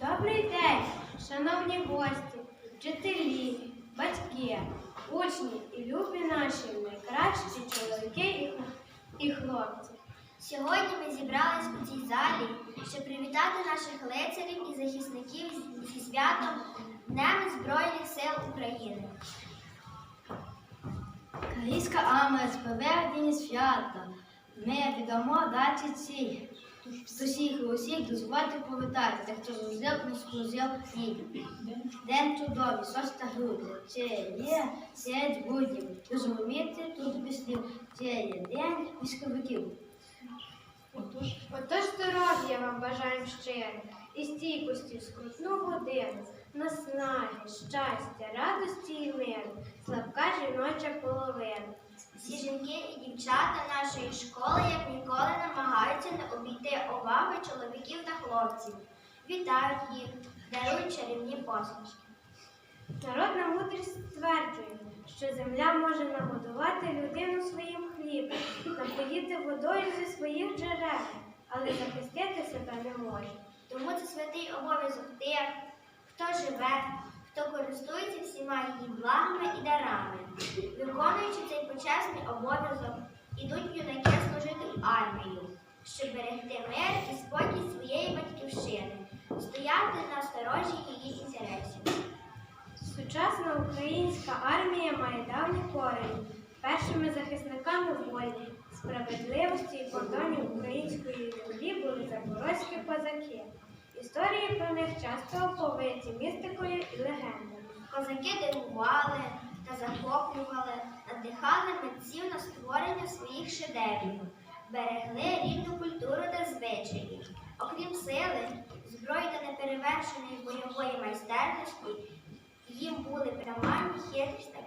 Добрий день, шановні гості, вчителі, батьки, учні і любі наші найкращі чоловіки і хлопці. Сьогодні ми зібрались у цій залі, щоб привітати наших лицарів і захисників зі святом Днем Збройних сил України. Калійська Амес, проведення свята. Ми відомо дачі ці. З усіх і усіх дозвольте повітати, так хто зузив, не скузив ні. День чудовий, 6 грудня. Це є сіять будів. Розумієте, тут без слів. Це є день військовиків. Отож здоров'я вам бажаємо щиро і стійкості в скрутну годину, наснаги, щастя, радості і миру, слабка жіноча половина. Дівчата нашої школи, як ніколи, намагаються не обійти увагу чоловіків та хлопців. Вітають їх, дарують чарівні посмішки. Народна мудрість стверджує, що земля може нагодувати людину своїм хлібом, напоїти водою зі своїх джерел, але захистити себе не може. Тому це святий обов'язок тих, хто живе, хто користується всіма її благами і дарами. Виконуючи цей почесний обов'язок, ідуть юнаки служити в армію, щоб берегти мир і спокій своєї батьківщини, стояти на сторожі її інтересів. Сучасна українська армія має давні корені. Першими захисниками волі, справедливості і кордонів української землі були запорозькі козаки. Історії про них часто оповиті містикою і легендами. Козаки дивували та захоплювали, надихали митців на створення своїх шедеврів, берегли рідну культуру та звичаї. Окрім сили, зброї та неперевершеної бойової майстерності, їм були притаманні хитрість.